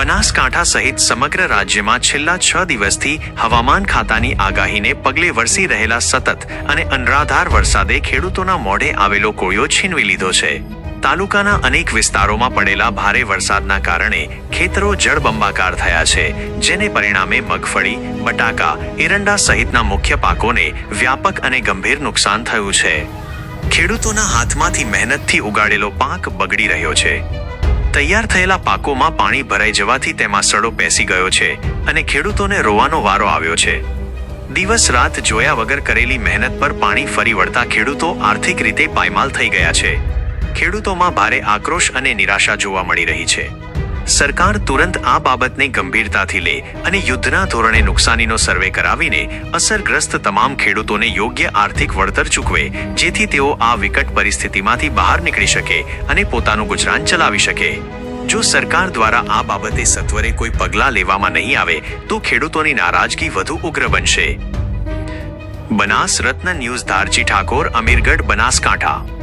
બનાસકાંઠા સહિત સમગ્ર રાજ્યમાં છેલ્લા છ દિવસથી હવામાન ખાતાની આગાહીને પગલે વરસી રહેલા સતત અને અનરાધાર વરસાદે ખેડૂતોના મોઢે આવેલો કોળિયો છીનવી લીધો છે. તાલુકાના અનેક વિસ્તારોમાં પડેલા ભારે વરસાદના કારણે ખેતરો જળબંબાકાર થયા છે, જેને પરિણામે મગફળી, બટાકા, એરંડા સહિતના મુખ્ય પાકોને વ્યાપક અને ગંભીર નુકસાન થયું છે. ખેડૂતોના હાથમાંથી મહેનતથી ઉગાડેલો પાક બગડી રહ્યો છે. તૈયાર થયેલા પાકોમાં પાણી ભરાઈ જવાથી તેમાં સડો બેસી ગયો છે અને ખેડૂતોને રોવાનો વારો આવ્યો છે. દિવસ રાત જોયા વગર કરેલી મહેનત પર પાણી ફરી વળતા ખેડૂતો આર્થિક રીતે પાયમાલ થઈ ગયા છે. ખેડૂતોમાં ભારે આક્રોશ અને નિરાશા જોવા મળી રહી છે. સરકાર તુરંત આ બાબતને ગંભીરતાથી લે અને યુદ્ધના ધોરણે નુકસાનીનો સર્વે કરાવીને અસરગ્રસ્ત તમામ ખેડૂતોને યોગ્ય આર્થિક વળતર ચૂકવે, જેથી તેઓ આ વિકટ પરિસ્થિતિમાંથી બહાર નીકળી શકે અને પોતાનું ગુજરાન ચલાવી શકે. જો સરકાર દ્વારા આ બાબતે સત્વરે કોઈ પગલાં લેવામાં નહીં આવે, તો ખેડૂતોની નારાજગી વધુ ઉગ્ર બનશે. બનાસ રત્ન ન્યૂઝ ધારજી ઠાકોર, અમીરગઢ, બનાસકાંઠા.